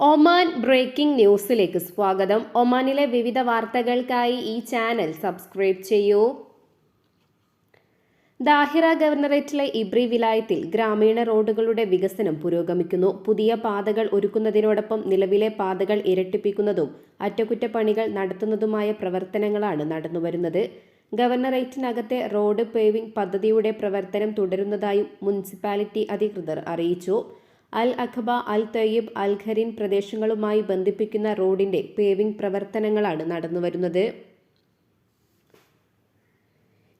Oman breaking ന്യൂസിലേക്ക് സ്വാഗതം. ഒമാനിലെ വിവിധ വാർത്തകൾക്കായി ഈ ചാനൽ സബ്സ്ക്രൈബ് ചെയ്യൂ. ദാഹിറ ഗവർണറേറ്റിലെ ഇബ്രി വിലായത്തിൽ ഗ്രാമീണ റോഡുകളുടെ വികസനം പുരോഗമിക്കുന്നു. പുതിയ പാതകൾ ഒരുക്കുന്നതിനോടൊപ്പം നിലവിലെ പാതകൾ ഇരട്ടിപ്പിക്കുന്നതും അറ്റകുറ്റപ്പണികൾ നടത്തുന്നതുമായ പ്രവർത്തനങ്ങളാണ് നടന്നുവരുന്നത്. ഗവർണറേറ്റിനകത്തെ റോഡ് പേവിംഗ് പദ്ധതിയുടെ പ്രവർത്തനം തുടരുന്നതായും മുനിസിപ്പാലിറ്റി അധികൃതർ അറിയിച്ചു. അൽ അഖബ അൽ തയ്യബ് അൽ ഖരീൻ പ്രദേശങ്ങളുമായി ബന്ധിപ്പിക്കുന്ന റോഡിന്റെ പേവിംഗ് പ്രവർത്തനങ്ങളാണ് നടന്നുവരുന്നത്.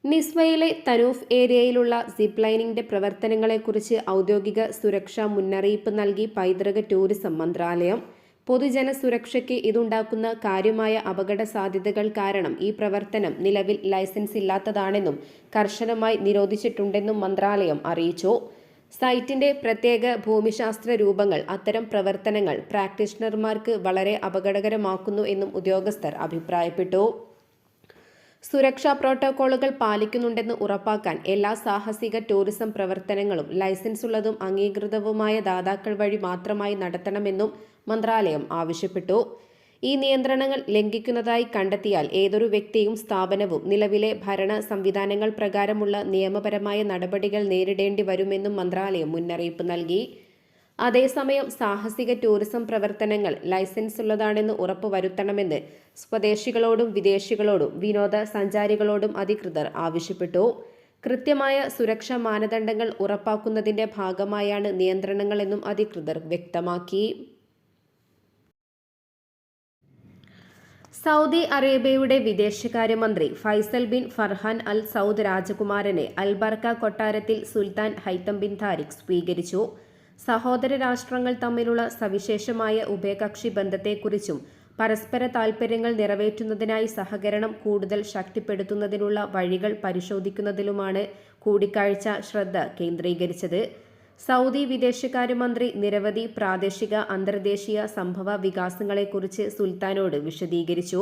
നിസ്വയിലെ തനൂഫ് ഏരിയയിലുള്ള സിപ്പ് ലൈനിംഗിന്റെ പ്രവർത്തനങ്ങളെക്കുറിച്ച് ഔദ്യോഗിക സുരക്ഷാ മുന്നറിയിപ്പ് നൽകി പൈതൃക ടൂറിസം മന്ത്രാലയം. പൊതുജന സുരക്ഷയ്ക്ക് ഇതുണ്ടാക്കുന്ന കാര്യമായ അപകട സാധ്യതകൾ കാരണം ഈ പ്രവർത്തനം നിലവിൽ ലൈസൻസ് ഇല്ലാത്തതാണെന്നും കർശനമായി നിരോധിച്ചിട്ടുണ്ടെന്നും മന്ത്രാലയം അറിയിച്ചു. സൈറ്റിന്റെ പ്രത്യേക ഭൂമിശാസ്ത്ര രൂപങ്ങൾ അത്തരം പ്രവർത്തനങ്ങൾ പ്രാക്ടീഷണർമാർക്ക് വളരെ അപകടകരമാക്കുന്നു എന്നും ഉദ്യോഗസ്ഥർ അഭിപ്രായപ്പെട്ടു. സുരക്ഷാ പ്രോട്ടോക്കോളുകൾ പാലിക്കുന്നുണ്ടെന്ന് ഉറപ്പാക്കാൻ എല്ലാ സാഹസിക ടൂറിസം പ്രവർത്തനങ്ങളും ലൈസൻസ് ഉള്ളതും അംഗീകൃതവുമായ ദാതാക്കൾ വഴി മാത്രമായി നടത്തണമെന്നും മന്ത്രാലയം ആവശ്യപ്പെട്ടു. ഈ നിയന്ത്രണങ്ങൾ ലംഘിക്കുന്നതായി കണ്ടെത്തിയാൽ ഏതൊരു വ്യക്തിയും സ്ഥാപനവും നിലവിലെ ഭരണ സംവിധാനങ്ങൾ പ്രകാരമുള്ള നിയമപരമായ നടപടികൾ നേരിടേണ്ടി വരുമെന്നും മന്ത്രാലയം മുന്നറിയിപ്പ് നൽകി. അതേസമയം സാഹസിക ടൂറിസം പ്രവർത്തനങ്ങൾ ലൈസൻസ് ഉള്ളതാണെന്ന് ഉറപ്പുവരുത്തണമെന്ന് സ്വദേശികളോടും വിദേശികളോടും വിനോദ സഞ്ചാരികളോടും അധികൃതർ ആവശ്യപ്പെട്ടു. കൃത്യമായ സുരക്ഷാ മാനദണ്ഡങ്ങൾ ഉറപ്പാക്കുന്നതിന്റെ ഭാഗമായാണ് നിയന്ത്രണങ്ങളെന്നും അധികൃതർ വ്യക്തമാക്കി. സൗദി അറേബ്യയുടെ വിദേശകാര്യമന്ത്രി Faisal bin Farhan Al Saud രാജകുമാരനെ അൽബർക്ക കൊട്ടാരത്തിൽ സുൽത്താൻ ഹൈത്തം ബിൻ താരിഖ് സ്വീകരിച്ചു. സഹോദര രാഷ്ട്രങ്ങൾ തമ്മിലുള്ള സവിശേഷമായ ഉഭയകക്ഷി ബന്ധത്തെക്കുറിച്ചും പരസ്പര താൽപര്യങ്ങൾ നിറവേറ്റുന്നതിനായി സഹകരണം കൂടുതൽ ശക്തിപ്പെടുത്തുന്നതിനുള്ള വഴികൾ പരിശോധിക്കുന്നതിലുമാണ് കൂടിക്കാഴ്ച ശ്രദ്ധ കേന്ദ്രീകരിച്ചത്. സൗദി വിദേശകാര്യമന്ത്രി നിരവധി പ്രാദേശിക അന്തർദേശീയ സംഭവ വികാസങ്ങളെക്കുറിച്ച് സുൽത്താനോട് വിശദീകരിച്ചു.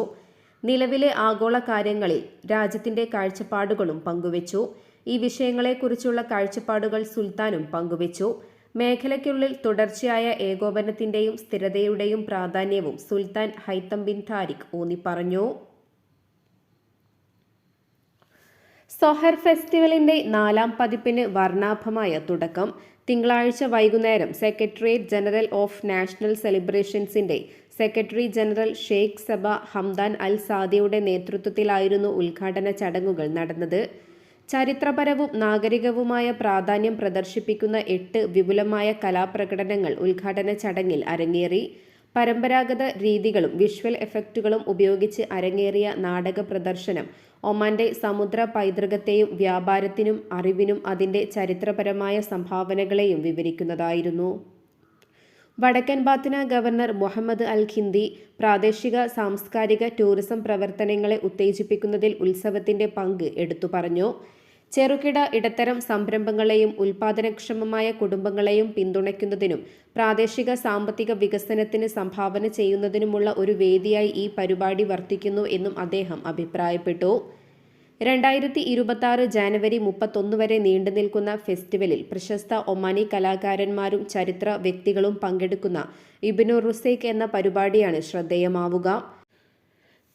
നിലവിലെ ആഗോള കാര്യങ്ങളിൽ രാജ്യത്തിന്റെ കാഴ്ചപ്പാടുകളും പങ്കുവച്ചു. ഈ വിഷയങ്ങളെക്കുറിച്ചുള്ള കാഴ്ചപ്പാടുകൾ സുൽത്താനും പങ്കുവച്ചു. മേഖലയ്ക്കുള്ളിൽ തുടർച്ചയായ ഏകോപനത്തിന്റെയും സ്ഥിരതയുടെയും പ്രാധാന്യവും സുൽത്താൻ ഹൈത്തം ബിൻ താരിഖ് ഊന്നിപ്പറഞ്ഞു. സൊഹർ ഫെസ്റ്റിവലിന്റെ നാലാം പതിപ്പിന് വർണാഭമായ തുടക്കം. തിങ്കളാഴ്ച വൈകുന്നേരം secretariat general of national സെലിബ്രേഷൻസിന്റെ secretary general Sheikh Saba Hamdan Al സാദിയുടെ നേതൃത്വത്തിലായിരുന്നു ഉദ്ഘാടന ചടങ്ങുകൾ നടന്നത്. ചരിത്രപരവും നാഗരികവുമായ പ്രാധാന്യം പ്രദർശിപ്പിക്കുന്ന എട്ട് വിപുലമായ കലാപ്രകടനങ്ങൾ ഉദ്ഘാടന ചടങ്ങിൽ അരങ്ങേറി. പരമ്പരാഗത രീതികളും വിഷ്വൽ എഫക്റ്റുകളും ഉപയോഗിച്ച് അരങ്ങേറിയ നാടക പ്രദർശനം. ഒമാന്റെ സമുദ്ര പൈതൃകത്തെയും വ്യാപാരത്തിനും അറിവിനും അതിന്റെ ചരിത്രപരമായ സംഭാവനകളെയും വിവരിക്കുന്നതായിരുന്നു. വടക്കൻ Batinah governor Mohammed Al Kindi പ്രാദേശിക സാംസ്കാരിക ടൂറിസം പ്രവർത്തനങ്ങളെ ഉത്തേജിപ്പിക്കുന്നതിൽ ഉത്സവത്തിന്റെ പങ്ക് എടുത്തു പറഞ്ഞു. ചെറുകിട ഇടത്തരം സംരംഭങ്ങളെയും ഉൽപാദനക്ഷമമായ കുടുംബങ്ങളെയും പിന്തുണയ്ക്കുന്നതിനും പ്രാദേശിക സാമ്പത്തിക വികസനത്തിന് സംഭാവന ചെയ്യുന്നതിനുമുള്ള ഒരു വേദിയായി ഈ പരിപാടി വർത്തിക്കുന്നു എന്നും അദ്ദേഹം അഭിപ്രായപ്പെട്ടു. രണ്ടായിരത്തി ഇരുപത്തി ജാനുവരി മുപ്പത്തൊന്ന് വരെ നീണ്ടു നിൽക്കുന്ന ഫെസ്റ്റിവലിൽ പ്രശസ്ത ഒമാനി കലാകാരന്മാരും ചരിത്ര വ്യക്തികളും പങ്കെടുക്കുന്ന ഇബിനു റുസേക്ക് എന്ന പരിപാടിയാണ് ശ്രദ്ധേയമാവുക.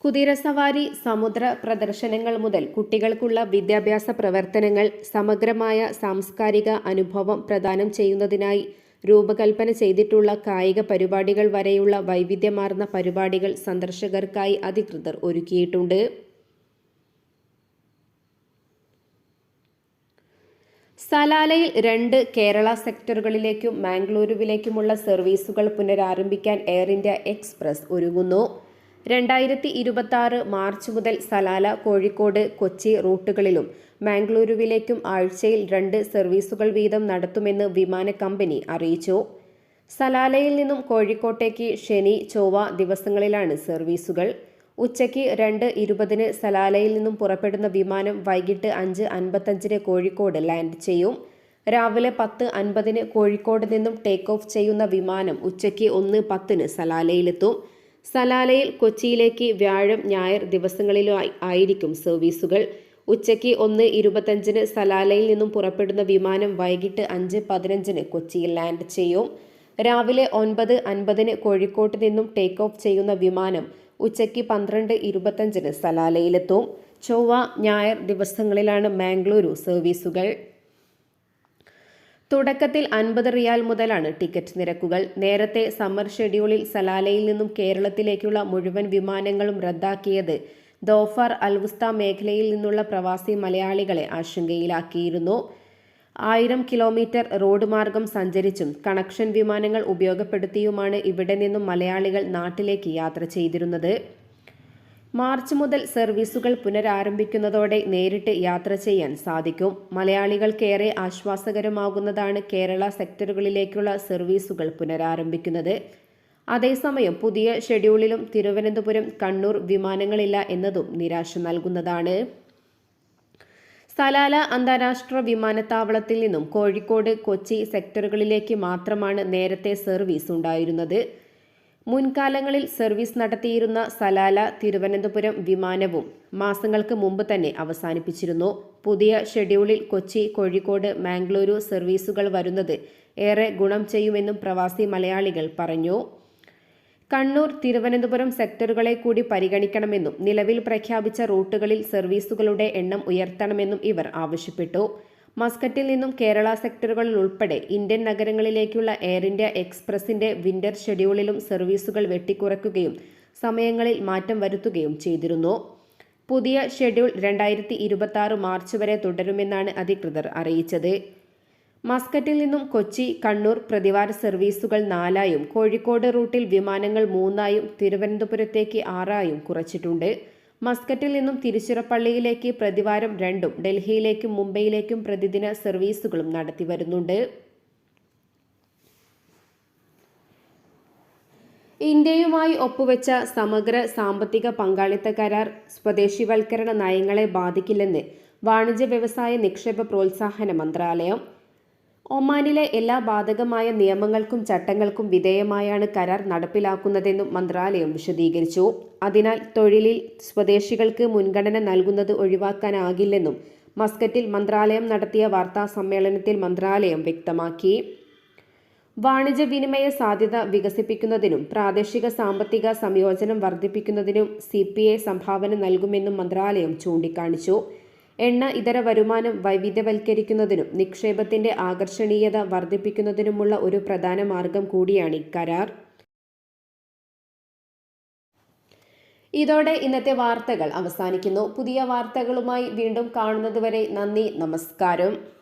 കുതിരസവാരി സമുദ്ര പ്രദർശനങ്ങൾ മുതൽ കുട്ടികൾക്കുള്ള വിദ്യാഭ്യാസ പ്രവർത്തനങ്ങൾ സമഗ്രമായ സാംസ്കാരിക അനുഭവം പ്രദാനം ചെയ്യുന്നതിനായി രൂപകൽപ്പന ചെയ്തിട്ടുള്ള കായിക പരിപാടികൾ വരെയുള്ള വൈവിധ്യമാർന്ന പരിപാടികൾ സന്ദർശകർക്കായി അധികൃതർ ഒരുക്കിയിട്ടുണ്ട്. സലാലയിൽ രണ്ട് കേരള സെക്ടറുകളിലേക്കും മാംഗ്ലൂരുവിലേക്കുമുള്ള സർവീസുകൾ പുനരാരംഭിക്കാൻ എയർ ഇന്ത്യ എക്സ്പ്രസ് ഒരുങ്ങുന്നു. രണ്ടായിരത്തി ഇരുപത്തി മാർച്ച് മുതൽ സലാല കോഴിക്കോട് കൊച്ചി റൂട്ടുകളിലും മാംഗ്ലൂരുവിലേക്കും ആഴ്ചയിൽ രണ്ട് സർവീസുകൾ വീതം നടത്തുമെന്ന് വിമാന കമ്പനി അറിയിച്ചു. സലാലയിൽ നിന്നും കോഴിക്കോട്ടേക്ക് ശനി ചൊവ്വ ദിവസങ്ങളിലാണ് സർവീസുകൾ. ഉച്ചയ്ക്ക് രണ്ട് ഇരുപതിന് സലാലയിൽ നിന്നും പുറപ്പെടുന്ന വിമാനം വൈകിട്ട് അഞ്ച് അൻപത്തഞ്ചിന് കോഴിക്കോട് ലാൻഡ് ചെയ്യും. രാവിലെ പത്ത് അൻപതിന് കോഴിക്കോട് നിന്നും ടേക്ക് ഓഫ് ചെയ്യുന്ന വിമാനം ഉച്ചയ്ക്ക് ഒന്ന് പത്തിന് സലാലയിലെത്തും. സലാലയിൽ കൊച്ചിയിലേക്ക് വ്യാഴം ഞായർ ദിവസങ്ങളിലായി ആയിരിക്കും സർവീസുകൾ. ഉച്ചയ്ക്ക് ഒന്ന് ഇരുപത്തഞ്ചിന് സലാലയിൽ നിന്നും പുറപ്പെടുന്ന വിമാനം വൈകിട്ട് അഞ്ച് പതിനഞ്ചിന് കൊച്ചിയിൽ ലാൻഡ് ചെയ്യും. രാവിലെ ഒൻപത് അൻപതിന് കോഴിക്കോട്ട് നിന്നും ടേക്ക് ഓഫ് ചെയ്യുന്ന വിമാനം ഉച്ചയ്ക്ക് പന്ത്രണ്ട് ഇരുപത്തഞ്ചിന് സലാലയിലെത്തും. ചൊവ്വ ഞായർ ദിവസങ്ങളിലാണ് മാംഗ്ലൂരു സർവീസുകൾ. തുടക്കത്തിൽ അൻപത് റിയാൽ മുതലാണ് ടിക്കറ്റ് നിരക്കുകൾ. നേരത്തെ സമ്മർ ഷെഡ്യൂളിൽ സലാലയിൽ നിന്നും കേരളത്തിലേക്കുള്ള മുഴുവൻ വിമാനങ്ങളും റദ്ദാക്കിയത് ദോഫാർ അൽവുസ്ത മേഖലയിൽ നിന്നുള്ള പ്രവാസി മലയാളികളെ ആശങ്കയിലാക്കിയിരുന്നു. ആയിരം കിലോമീറ്റർ റോഡ് മാർഗം സഞ്ചരിച്ചും കണക്ഷൻ വിമാനങ്ങൾ ഉപയോഗപ്പെടുത്തിയുമാണ് ഇവിടെ നിന്നും മലയാളികൾ നാട്ടിലേക്ക് യാത്ര ചെയ്തിരുന്നത്. മാർച്ച് മുതൽ സർവീസുകൾ പുനരാരംഭിക്കുന്നതോടെ നേരിട്ട് യാത്ര ചെയ്യാൻ സാധിക്കും. മലയാളികൾക്കേറെ ആശ്വാസകരമാകുന്നതാണ് കേരള സെക്ടറുകളിലേക്കുള്ള സർവീസുകൾ പുനരാരംഭിക്കുന്നത്. അതേസമയം പുതിയ ഷെഡ്യൂളിലും തിരുവനന്തപുരം കണ്ണൂർ വിമാനങ്ങളില്ല എന്നതും നിരാശ നൽകുന്നതാണ്. സലാല അന്താരാഷ്ട്ര വിമാനത്താവളത്തിൽ നിന്നും കോഴിക്കോട് കൊച്ചി സെക്ടറുകളിലേക്ക് മാത്രമാണ് നേരത്തെ സർവീസ് ഉണ്ടായിരുന്നത് മുൻകാലങ്ങളിൽ സർവീസ് നടത്തിയിരുന്ന സലാല തിരുവനന്തപുരം വിമാനവും മാസങ്ങൾക്ക് മുമ്പ് തന്നെ അവസാനിപ്പിച്ചിരുന്നു. പുതിയ ഷെഡ്യൂളിൽ കൊച്ചി കോഴിക്കോട് മാംഗ്ലൂരു സർവീസുകൾ വരുന്നത് ഏറെ ഗുണം ചെയ്യുമെന്നും പ്രവാസി മലയാളികൾ പറഞ്ഞു. കണ്ണൂർ തിരുവനന്തപുരം സെക്ടറുകളെ കൂടി പരിഗണിക്കണമെന്നും നിലവിൽ പ്രഖ്യാപിച്ച റൂട്ടുകളിൽ സർവീസുകളുടെ എണ്ണം ഉയർത്തണമെന്നും ഇവർ ആവശ്യപ്പെട്ടു. മസ്കറ്റിൽ നിന്നും കേരള സെക്ടറുകളിൽ ഉൾപ്പെടെ ഇന്ത്യൻ നഗരങ്ങളിലേക്കുള്ള എയർ ഇന്ത്യ എക്സ്പ്രസിന്റെ വിന്റർ ഷെഡ്യൂളിലും സർവീസുകൾ വെട്ടിക്കുറയ്ക്കുകയും സമയങ്ങളിൽ മാറ്റം വരുത്തുകയും ചെയ്തിരുന്നു. പുതിയ ഷെഡ്യൂൾ രണ്ടായിരത്തി ഇരുപത്തി ആറ് മാർച്ച് വരെ തുടരുമെന്നാണ് അധികൃതർ അറിയിച്ചത്. മസ്കറ്റിൽ നിന്നും കൊച്ചി കണ്ണൂർ പ്രതിവാര സർവീസുകൾ നാലായും കോഴിക്കോട് റൂട്ടിൽ വിമാനങ്ങൾ മൂന്നായും തിരുവനന്തപുരത്തേക്ക് ആറായും കുറച്ചിട്ടുണ്ട്. മസ്കറ്റിൽ നിന്നും തിരുച്ചിറപ്പള്ളിയിലേക്ക് പ്രതിവാരം രണ്ടും ഡൽഹിയിലേക്കും മുംബൈയിലേക്കും പ്രതിദിന സർവീസുകളും നടത്തി വരുന്നുണ്ട്. ഇന്ത്യയുമായി ഒപ്പുവെച്ച സമഗ്ര സാമ്പത്തിക പങ്കാളിത്ത കരാർ സ്വദേശിവൽക്കരണ നയങ്ങളെ ബാധിക്കില്ലെന്ന് വാണിജ്യ വ്യവസായ നിക്ഷേപ പ്രോത്സാഹന മന്ത്രാലയം ഒമാനിലെ എല്ലാ ബാധകമായ നിയമങ്ങൾക്കും ചട്ടങ്ങൾക്കും വിധേയമായാണ് കരാർ നടപ്പിലാക്കുന്നതെന്നും മന്ത്രാലയം വിശദീകരിച്ചു. അതിനാൽ തൊഴിലിൽ സ്വദേശികൾക്ക് മുൻഗണന നൽകുന്നത് ഒഴിവാക്കാനാകില്ലെന്നും മസ്കറ്റിൽ മന്ത്രാലയം നടത്തിയ വാർത്താ സമ്മേളനത്തിൽ മന്ത്രാലയം വ്യക്തമാക്കി. വാണിജ്യ വിനിമയ സാധ്യത വികസിപ്പിക്കുന്നതിനും പ്രാദേശിക സാമ്പത്തിക സംയോജനം വർദ്ധിപ്പിക്കുന്നതിനും സി സംഭാവന നൽകുമെന്നും മന്ത്രാലയം ചൂണ്ടിക്കാണിച്ചു. എണ്ണ ഇതര വരുമാനം വൈവിധ്യവൽക്കരിക്കുന്നതിനും നിക്ഷേപത്തിന്റെ ആകർഷണീയത വർദ്ധിപ്പിക്കുന്നതിനുമുള്ള ഒരു പ്രധാന മാർഗം കൂടിയാണ് ഇക്കരാർ. ഇതോടെ ഇന്നത്തെ വാർത്തകൾ അവസാനിക്കുന്നു. പുതിയ വാർത്തകളുമായി വീണ്ടും കാണുന്നതുവരെ നന്ദി നമസ്കാരം.